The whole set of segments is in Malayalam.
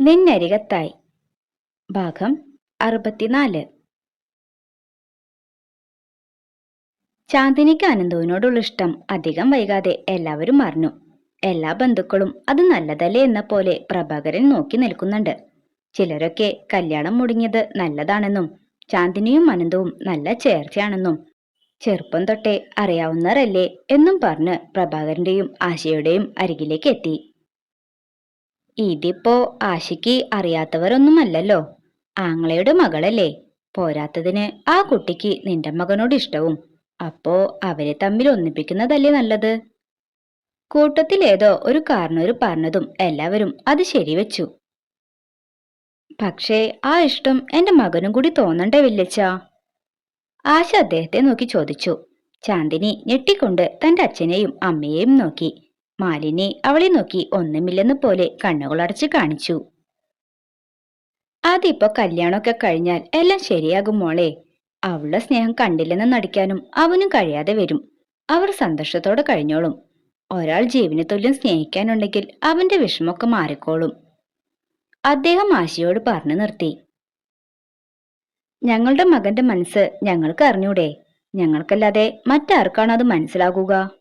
നിന്നരികത്തായി ഭാഗം അറുപത്തിനാല്. ചാന്ദിനിക്ക് അനന്തുവിനോടുള്ള ഇഷ്ടം അധികം വൈകാതെ എല്ലാവരും അറിഞ്ഞു എല്ലാ ബന്ധുക്കളും അത് നല്ലതല്ലേ എന്ന പോലെ പ്രഭാകരൻ നോക്കി നിൽക്കുന്നുണ്ട്. ചിലരൊക്കെ കല്യാണം മുടങ്ങിയത് നല്ലതാണെന്നും ചാന്ദിനിയും അനന്തവും നല്ല ചേർച്ചയാണെന്നും ചെറുപ്പം തൊട്ടേ അറിയാവുന്നവരല്ലേ എന്നും പറഞ്ഞ് പ്രഭാകരന്റെയും ആശയുടെയും അരികിലേക്ക് എത്തി. ഇതിപ്പോ ആശയ്ക്ക് അറിയാത്തവരൊന്നുമല്ലല്ലോ. ആങ്ങളയുടെ മകളല്ലേ. പോരാത്തതിന് ആ കുട്ടിക്ക് നിന്റെ മകനോട് ഇഷ്ടവും. അപ്പോ അവരെ തമ്മിൽ ഒന്നിപ്പിക്കുന്നതല്ലേ നല്ലത്? കൂട്ടത്തിലേതോ ഒരു കാരണവര് പറഞ്ഞതും എല്ലാവരും അത് ശരിവെച്ചു. പക്ഷേ ആ ഇഷ്ടം എന്റെ മകനും കൂടി തോന്നണ്ടേ വില്ലച്ച? ആശ അദ്ദേഹത്തെ നോക്കി ചോദിച്ചു. ചാന്ദിനി ഞെട്ടിക്കൊണ്ട് തന്റെ അച്ഛനെയും അമ്മയെയും നോക്കി. മാലിനി അവളെ നോക്കി ഒന്നുമില്ലെന്ന് പോലെ കണ്ണുകളടച്ച് കാണിച്ചു. അതിപ്പോ കല്യാണമൊക്കെ കഴിഞ്ഞാൽ എല്ലാം ശരിയാകും മോളെ. അവളുടെ സ്നേഹം കണ്ടില്ലെന്ന് നടിക്കാനും അവനും കഴിയാതെ വരും. അവർ സന്തോഷത്തോടെ കഴിഞ്ഞോളും. ഒരാൾ ജീവന് തുല്യം സ്നേഹിക്കാനുണ്ടെങ്കിൽ അവന്റെ വിഷമൊക്കെ മാറിക്കോളും. അദ്ദേഹം ആശയോട് പറഞ്ഞു നിർത്തി. ഞങ്ങളുടെ മകന്റെ മനസ്സ് ഞങ്ങൾക്ക് അറിഞ്ഞൂടെ. ഞങ്ങൾക്കല്ലാതെ മറ്റാർക്കാണ് അത് മനസ്സിലാകുക?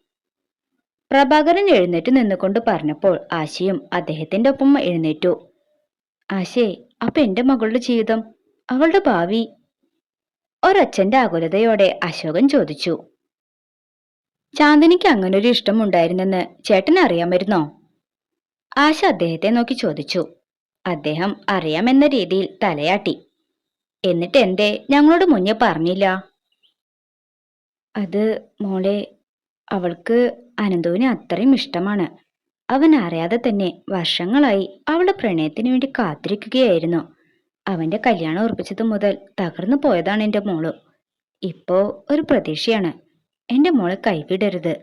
പ്രഭാകരൻ എഴുന്നേറ്റ് നിന്നുകൊണ്ട് പറഞ്ഞപ്പോൾ ആശയും അദ്ദേഹത്തിന്റെ ഒപ്പം എഴുന്നേറ്റു. ആശേ അപ്പൊ എന്റെ മകളുടെ ജീവിതം? അവളുടെ ഭാവി? ഒരച്ഛന്റെ ആകുലതയോടെ അശോകൻ ചോദിച്ചു. ചാന്ദിനിക്ക് അങ്ങനൊരു ഇഷ്ടം ഉണ്ടായിരുന്നെന്ന് ചേട്ടൻ അറിയാമായിരുന്നോ ആശ അദ്ദേഹത്തെ നോക്കി ചോദിച്ചു. അദ്ദേഹം അറിയാമെന്ന രീതിയിൽ തലയാട്ടി. എന്നിട്ട് എന്തേ ഞങ്ങളോട് മുന്നേ പറഞ്ഞില്ല? അത് മോളെ അവൾക്ക് അനന്തുവിനെ അത്രയും ഇഷ്ടമാണ്. അവൻ അറിയാതെ തന്നെ വർഷങ്ങളായി അവളുടെ പ്രണയത്തിന് വേണ്ടി കാത്തിരിക്കുകയായിരുന്നു. അവന്റെ കല്യാണം ഉറപ്പിച്ചത് മുതൽ തകർന്നു പോയതാണ് എന്റെ മോൾ. ഇപ്പോ ഒരു പ്രതീക്ഷയാണ്. എന്റെ മോളെ കൈവിടരുത്.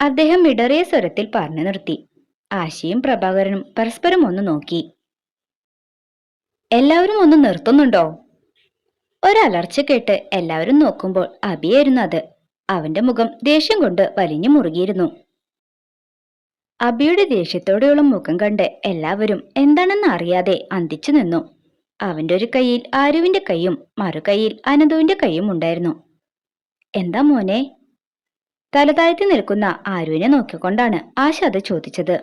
അദ്ദേഹം ഇടറിയ സ്വരത്തിൽ പറഞ്ഞു നിർത്തി. ആശയും പ്രഭാകരനും പരസ്പരം ഒന്ന് നോക്കി. എല്ലാവരും ഒന്ന് നിർത്തുന്നുണ്ടോ? ഒരലർച്ച കേട്ട് എല്ലാവരും നോക്കുമ്പോൾ അബിയായിരുന്നു അത്. അവന്റെ മുഖം ദേഷ്യം കൊണ്ട് വലിഞ്ഞു മുറുകിയിരുന്നു. അബിയുടെ ദേഷ്യത്തോടെയുള്ള മുഖം കണ്ട് എല്ലാവരും എന്താണെന്ന് അറിയാതെ അന്തിച്ചു നിന്നു. അവന്റെ ഒരു കൈയിൽ ആരുവിന്റെ കൈയും മറുകൈയിൽ അനന്തുവിന്റെ കൈയും ഉണ്ടായിരുന്നു. എന്താ മോനെ? തലതാഴ്ത്തി നിൽക്കുന്ന ആരുവിനെ നോക്കിക്കൊണ്ടാണ് ആശ അത് ചോദിച്ചത്.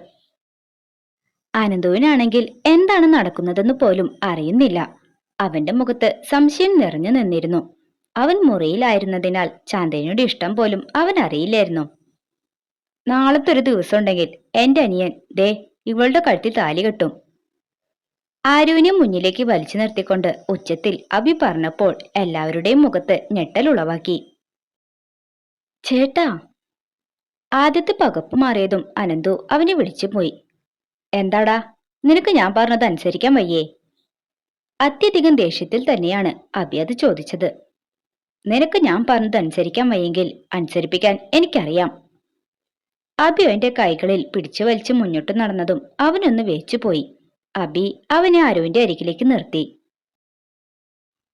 അനന്തുവിനാണെങ്കിൽ എന്താണ് നടക്കുന്നതെന്ന് പോലും അറിയുന്നില്ല. അവന്റെ മുഖത്ത് സംശയം നിറഞ്ഞു നിന്നിരുന്നു. അവൻ മുറിയിലായിരുന്നതിനാൽ ചാന്ദനിയുടെ ഇഷ്ടം പോലും അവൻ അറിയില്ലായിരുന്നു. നാളത്തെ ഒരു ദിവസം ഉണ്ടെങ്കിൽ എന്റെ അനിയൻ ദേ ഇവളുടെ കഴുത്തിൽ താലി കെട്ടും. ആരുവിനെ മുന്നിലേക്ക് വലിച്ചു നിർത്തിക്കൊണ്ട് ഉച്ചത്തിൽ അഭി പറഞ്ഞപ്പോൾ എല്ലാവരുടെയും മുഖത്ത് ഞെട്ടൽ ഉളവാക്കി. ചേട്ടാ ആദ്യത്തെ പകപ്പ് മാറിയതും അനന്തു അവനെ വിളിച്ചു പോയി. എന്താടാ നിനക്ക് ഞാൻ പറഞ്ഞത് അനുസരിക്കാൻ വയ്യേ? അത്യധികം ദേഷ്യത്തിൽ തന്നെയാണ് അഭി അത് ചോദിച്ചത്. നിനക്ക് ഞാൻ പറഞ്ഞത് അനുസരിക്കാൻ വയ്യെങ്കിൽ അനുസരിപ്പിക്കാൻ എനിക്കറിയാം. അബി അവന്റെ കൈകളിൽ പിടിച്ചു വലിച്ച് മുന്നോട്ട് നടന്നതും അവനൊന്ന് വേച്ചുപോയി അബി അവനെ അരുവിന്റെ അരികിലേക്ക് നിർത്തി.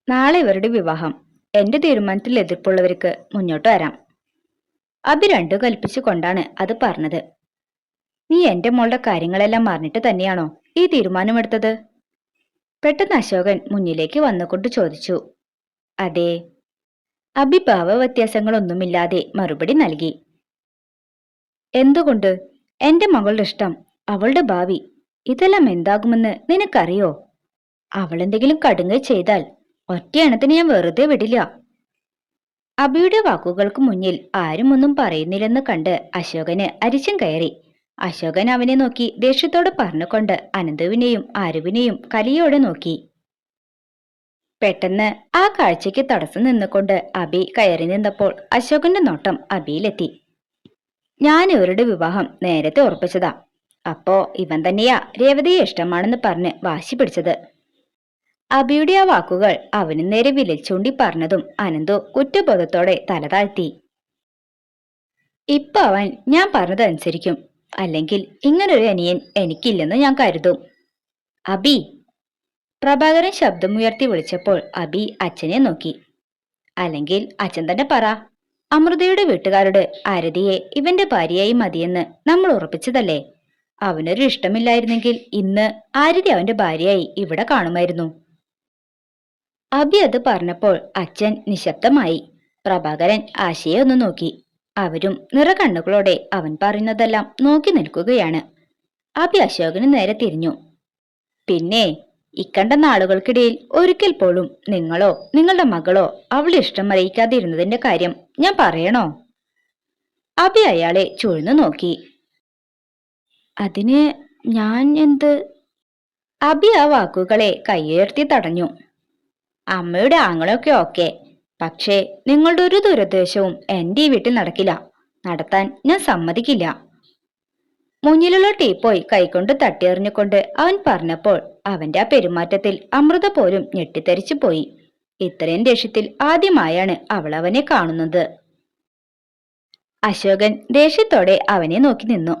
നാളെ ഇവരുടെ വിവാഹം. എന്റെ തീരുമാനത്തിൽ എതിർപ്പുള്ളവർക്ക് മുന്നോട്ട് വരാം. അബി രണ്ടു കൽപ്പിച്ചു കൊണ്ടാണ് അത് പറഞ്ഞത്. നീ എന്റെ മോളുടെ കാര്യങ്ങളെല്ലാം മറിഞ്ഞിട്ട് തന്നെയാണോ ഈ തീരുമാനമെടുത്തത്? പെട്ടെന്ന് അശോകൻ മുന്നിലേക്ക് വന്നുകൊണ്ട് ചോദിച്ചു. അതെ അഭിഭാവ വ്യത്യാസങ്ങളൊന്നുമില്ലാതെ മറുപടി നൽകി. എന്തുകൊണ്ട്? എന്റെ മകളുടെ ഇഷ്ടം അവളുടെ ഭാവി ഇതെല്ലാം എന്താകുമെന്ന് നിനക്കറിയോ? അവൾ എന്തെങ്കിലും കടുങ്ങ ചെയ്താൽ ഒറ്റയണത്തിന് ഞാൻ വെറുതെ വിടില്ല അബിയുടെ വാക്കുകൾക്ക് മുന്നിൽ ആരും ഒന്നും പറയുന്നില്ലെന്ന് കണ്ട് അശോകന് അരിച്ചും കയറി. അശോകൻ അവനെ നോക്കി ദേഷ്യത്തോടെ പറഞ്ഞുകൊണ്ട് അനന്തുവിനെയും ആരുവിനെയും കലിയോടെ നോക്കി. പെട്ടെന്ന് ആ കാഴ്ചയ്ക്ക് തടസ്സം നിന്നുകൊണ്ട് അബി കയറി നിന്നപ്പോൾ അശോകന്റെ നോട്ടം അബിയിലെത്തി. ഞാൻ ഇവരുടെ വിവാഹം നേരത്തെ ഉറപ്പിച്ചതാ. അപ്പോ ഇവൻ തന്നെയാ രേവതിയെ ഇഷ്ടമാണെന്ന് പറഞ്ഞ് വാശി പിടിച്ചത്. അബിയുടെ ആ വാക്കുകൾ അവന് നേരെ വിലച്ചൂണ്ടി പറഞ്ഞതും അനന്തു കുറ്റബോധത്തോടെ തല താഴ്ത്തി. ഇപ്പൊ അവൻ ഞാൻ പറഞ്ഞത് അനുസരിക്കും. അല്ലെങ്കിൽ ഇങ്ങനൊരു അനിയൻ എനിക്കില്ലെന്ന് ഞാൻ കരുതും. അബി പ്രഭാകരൻ ശബ്ദം ഉയർത്തി വിളിച്ചപ്പോൾ അബി അച്ഛനെ നോക്കി. അല്ലെങ്കിൽ അച്ഛൻ തന്നെ പറ. അമൃതയുടെ വീട്ടുകാരോട് ആരതിയെ ഇവന്റെ ഭാര്യയായി മതിയെന്ന് നമ്മൾ ഉറപ്പിച്ചതല്ലേ? അവനൊരു ഇഷ്ടമില്ലായിരുന്നെങ്കിൽ ഇന്ന് ആരതി അവന്റെ ഭാര്യയായി ഇവിടെ കാണുമായിരുന്നു. അബി അത് പറഞ്ഞപ്പോൾ അച്ഛൻ നിശബ്ദമായി. പ്രഭാകരൻ ആശയെ ഒന്ന് നോക്കി. അവരും നിറകണ്ണുകളോടെ അവൻ പറയുന്നതെല്ലാം നോക്കി നിൽക്കുകയാണ്. അബി അശോകന് നേരെ തിരിഞ്ഞു. പിന്നെ ഇക്കണ്ട നാളുകൾക്കിടയിൽ ഒരിക്കൽ പോലും നിങ്ങളോ നിങ്ങളുടെ മകളോ അവളെ ഇഷ്ടം അറിയിക്കാതിരുന്നതിന്റെ കാര്യം ഞാൻ പറയണോ? അബി അയാളെ ചുഴന്നു നോക്കി. അതിന് ഞാൻ എന്ത്? അബി ആ വാക്കുകളെ കയ്യുയർത്തി തടഞ്ഞു. അമ്മയുടെ ആങ്ങളൊക്കെ ഓക്കെ പക്ഷേ നിങ്ങളുടെ ഒരു ദുരുദ്ദേശവും എന്റെ ഈ വീട്ടിൽ നടക്കില്ല. നടത്താൻ ഞാൻ സമ്മതിക്കില്ല. മുന്നിലുള്ള ടീപ്പോയി കൈകൊണ്ട് തട്ടിയെറിഞ്ഞുകൊണ്ട് അവൻ പറഞ്ഞപ്പോൾ അവന്റെ ആ പെരുമാറ്റത്തിൽ അമൃത പോലും ഞെട്ടിത്തെറിച്ചു പോയി. ഇത്രയും ദേഷ്യത്തിൽ ആദ്യമായാണ് അവൾ അവനെ കാണുന്നത്. അശോകൻ ദേഷ്യത്തോടെ അവനെ നോക്കി നിന്നു.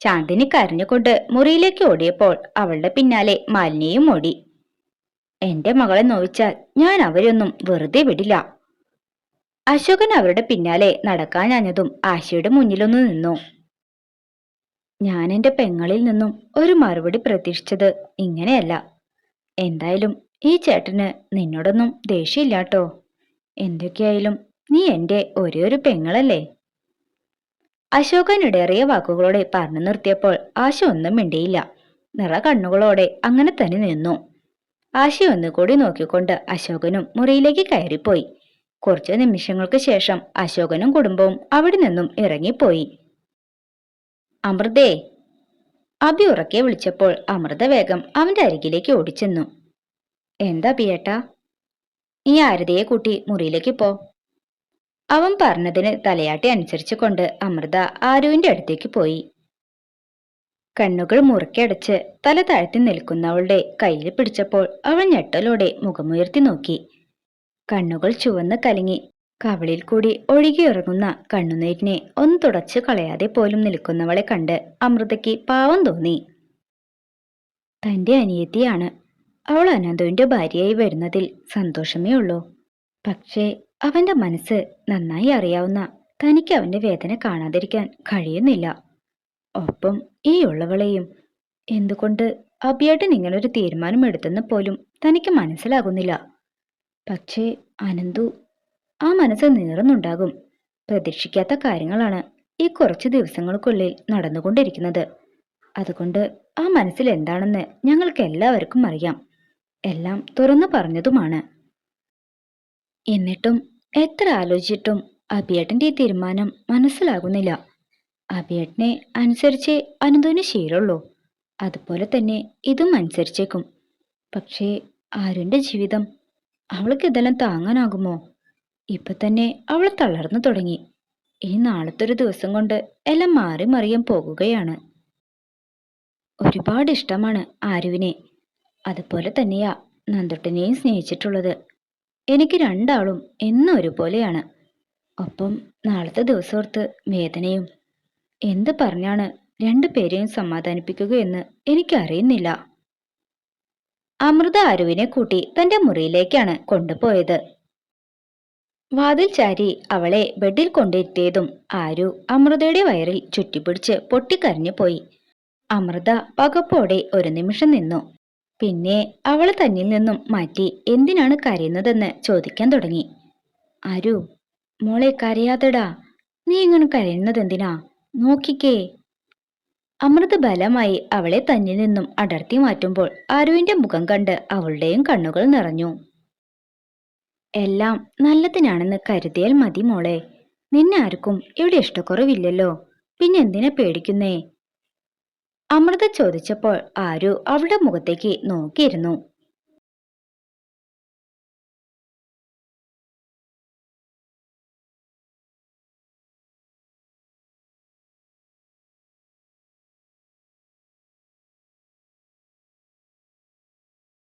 ചാന്ദിനി കരഞ്ഞുകൊണ്ട് മുറിയിലേക്ക് ഓടിയപ്പോൾ അവളുടെ പിന്നാലെ മാലിന്യയും ഓടി. എന്റെ മകളെ നോവിച്ചാൽ ഞാൻ അവരൊന്നും വെറുതെ വിടില്ല. അശോകൻ അവരുടെ പിന്നാലെ നടക്കാനഞ്ഞതും ആശയുടെ മുന്നിലൊന്നു നിന്നു. ഞാൻ എന്റെ പെങ്ങളിൽ നിന്നും ഒരു മറുപടി പ്രതീക്ഷിച്ചത് ഇങ്ങനെയല്ല. എന്തായാലും ഈ ചേട്ടന് നിന്നോടൊന്നും ദേഷ്യമില്ലാട്ടോ. എന്തൊക്കെയായാലും നീ എന്റെ ഒരേ ഒരു പെങ്ങളല്ലേ? അശോകൻ ഇടേറിയ വാക്കുകളോടെ പറഞ്ഞു നിർത്തിയപ്പോൾ ആശ ഒന്നും മിണ്ടിയില്ല. നിറ കണ്ണുകളോടെ അങ്ങനെ തന്നെ നിന്നു. ആശ ഒന്നുകൂടി നോക്കിക്കൊണ്ട് അശോകനും മുറിയിലേക്ക് കയറിപ്പോയി. കുറച്ചു നിമിഷങ്ങൾക്ക് ശേഷം അശോകനും കുടുംബവും അവിടെ നിന്നും ഇറങ്ങിപ്പോയി. അമൃതേ. അബി ഉറക്കെ വിളിച്ചപ്പോൾ അമൃത വേഗം അവന്റെ അരികിലേക്ക് ഓടിച്ചെന്നു. എന്താ പിയേട്ടാ ഈ ആരതിയെ കൂട്ടി മുറിയിലേക്ക് പോ. അവൻ പറഞ്ഞതിന് തലയാട്ടി അനുസരിച്ചു കൊണ്ട് അമൃത ആരുവിന്റെ അടുത്തേക്ക് പോയി. കണ്ണുകൾ മുറുക്കടച്ച് തല താഴ്ത്തി നിൽക്കുന്നവളുടെ കയ്യിൽ പിടിച്ചപ്പോൾ അവൾ ഞെട്ടലോടെ മുഖമുയർത്തി നോക്കി. കണ്ണുകൾ ചുവന്ന് കലങ്ങി കവളിൽ കൂടി ഒഴുകിയിറങ്ങുന്ന കണ്ണുനീരിനെ ഒന്ന് തുടച്ചു കളയാതെ പോലും നിൽക്കുന്നവളെ കണ്ട് അമൃതയ്ക്ക് പാവം തോന്നി. തന്റെ അനിയത്തിയാണ്. അവൾ അനന്തുവിന്റെ ഭാര്യയായി വരുന്നതിൽ സന്തോഷമേ ഉള്ളൂ. പക്ഷേ അവന്റെ മനസ്സ് നന്നായി അറിയാവുന്ന തനിക്ക് അവന്റെ വേദന കാണാതിരിക്കാൻ കഴിയുന്നില്ല. ഒപ്പം ഈ ഉള്ളവളെയും എന്തുകൊണ്ട് അബിയേട്ടൻ ഇങ്ങനൊരു തീരുമാനം എടുത്തെന്ന് പോലും തനിക്ക് മനസ്സിലാകുന്നില്ല. പക്ഷേ അനന്തു ആ മനസ്സ് നീറുന്നുണ്ടാകും പ്രതീക്ഷിക്കാത്ത കാര്യങ്ങളാണ് ഈ കുറച്ച് ദിവസങ്ങൾക്കുള്ളിൽ നടന്നുകൊണ്ടിരിക്കുന്നത്. അതുകൊണ്ട് ആ മനസ്സിൽ എന്താണെന്ന് ഞങ്ങൾക്ക് എല്ലാവർക്കും അറിയാം. എല്ലാം തുറന്നു പറഞ്ഞതുമാണ്. എന്നിട്ടും എത്ര ആലോചിച്ചിട്ടും അബിയേട്ടന്റെ ഈ തീരുമാനം മനസ്സിലാകുന്നില്ല. അബിയേട്ടനെ അനുസരിച്ച് അനുദിന ശീലമുള്ളൂ. അതുപോലെ തന്നെ ഇതും അനുസരിച്ചേക്കും. പക്ഷേ ആരുടെ ജീവിതം അവൾക്ക് ഇതെല്ലാം താങ്ങാനാകുമോ? ഇപ്പൊ തന്നെ അവൾ തളർന്നു തുടങ്ങി. ഈ നാളത്തെ ഒരു ദിവസം കൊണ്ട് എല്ലാം മാറി മറിയാൻ പോകുകയാണ്. ഒരുപാട് ഇഷ്ടമാണ് ആരുവിനെ. അതുപോലെ തന്നെയാ നന്ദുട്ടനെയും സ്നേഹിച്ചിട്ടുള്ളത്. എനിക്ക് രണ്ടാളും എന്നും ഒരുപോലെയാണ്. ഒപ്പം നാളത്തെ ദിവസോർത്ത് വേദനയും. എന്ത് പറഞ്ഞാണ് രണ്ടു പേരെയും സമാധാനിപ്പിക്കുകയെന്ന് എനിക്കറിയുന്നില്ല. അമൃത ആരുവിനെ കൂട്ടി തന്റെ മുറിയിലേക്കാണ് കൊണ്ടുപോയത്. വാതിൽ ചാരി അവളെ ബെഡിൽ കൊണ്ടിരുത്തിയതും ആരു അമൃതയുടെ വയറിൽ ചുറ്റിപ്പിടിച്ച് പൊട്ടിക്കരഞ്ഞു പോയി. അമൃത പകപ്പോടെ ഒരു നിമിഷം നിന്നു. പിന്നെ അവളെ തന്നിൽ നിന്നും മാറ്റി എന്തിനാണ് കരയുന്നതെന്ന് ചോദിക്കാൻ തുടങ്ങി. അരു മോളെ കരയാതെടാ. നീ ഇങ്ങനെ കരയുന്നത് എന്തിനാ നോക്കിക്കേ. അമൃത ബലമായി അവളെ തന്നിൽ നിന്നും അടർത്തി മാറ്റുമ്പോൾ അരുവിന്റെ മുഖം കണ്ട് അവളുടെയും കണ്ണുകൾ നിറഞ്ഞു. എല്ലാം നല്ലതിനാണെന്ന് കരുതിയാൽ മതി മോളെ. നിന്നെ ആർക്കും ഇവിടെ ഇഷ്ടക്കുറവില്ലല്ലോ. പിന്നെ എന്തിനാ പേടിക്കുന്നേ? അമൃത ചോദിച്ചപ്പോൾ ആരു അവളുടെ മുഖത്തേക്ക് നോക്കിയിരുന്നു.